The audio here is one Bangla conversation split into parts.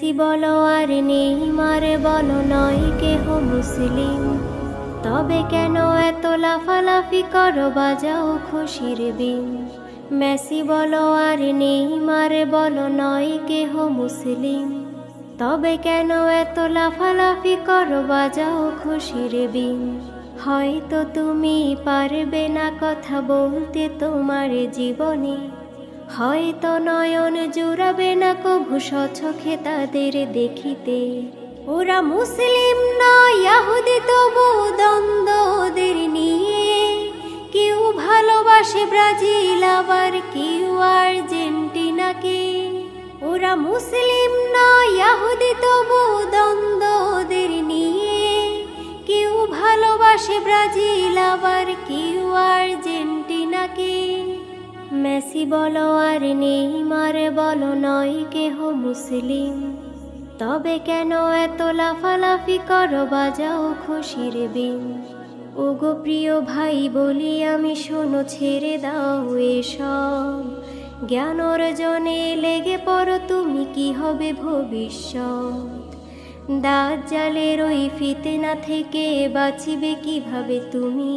বলো আর নেইমার বলো, নয় কেহ মুসলিম। তবে কেন এত লাফালাফি করো, বাজাও খুশির বিন মেসি বলো আর নেইমার বলো, নয় কেহ মুসলিম। তবে কেন এত লাফালাফি করো, বাজাও খুশির বিন হয়তো তুমি পারবে না কথা বলতে তোমার জীবনে। হয়তো নয়ন জুড়াবে না কভু সচোখে তাদের দেখিতে। ওরা মুসলিম নয়, ইয়াহুদি তবু দ্বন্দ্ব ওদের নিয়ে। কেউ ভালোবাসে ব্রাজিল, আবার কেউ আর্জেন্টিনাকে। ওরা মুসলিম নয় তবু দ্বন্দ্ব ওদের নিয়ে। কেউ ভালোবাসে ব্রাজিল, আবার কেউ আর্জেন্টিনাকে। মেসি বলো আর নেইমার বলো নয় কেহ মুসলিম। তবে কেন এত লাফালাফি করো, বাজাও খুশির বিন। ওগো প্রিয় ভাই, বলি আমি শোনো, ছেড়ে দাও এসব। জ্ঞান অর্জনে লেগে পড়ো, তুমি কি হবে ভবিষ্যৎ? দাঁত জালের ওই ফিতেনা থেকে বাঁচিবে কীভাবে তুমি?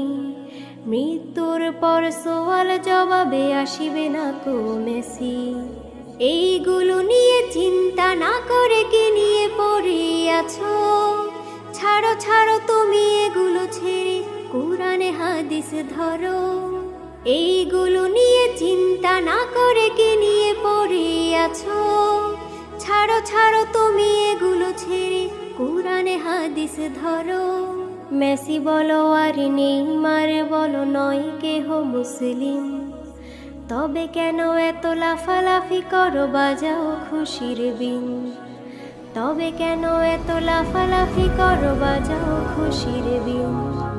মৃত্যুর পর সোয়াল জবাবে আসিবে না কো মেসি। এইগুলো নিয়ে চিন্তা না করে কি নিয়ে পড়ে আছো ছাড়ো ছাড়ো তুমি এগুলো ছেড়ে, কোরআনে হাদিস ধরো। এইগুলো নিয়ে চিন্তা না করে কি নিয়ে পড়ে আছো ছাড়ো ছাড়ো তুমি এগুলো ছেড়ে, কোরআনে হাদিস ধরো। মেসি বলো আর নেইমার বলো নয় কেহ মুসলিম। তবে কেন এত লাফালাফি করো, বাজাও খুশির বিন। তবে কেন এত লাফালাফি করো, বাজাও খুশির বিন।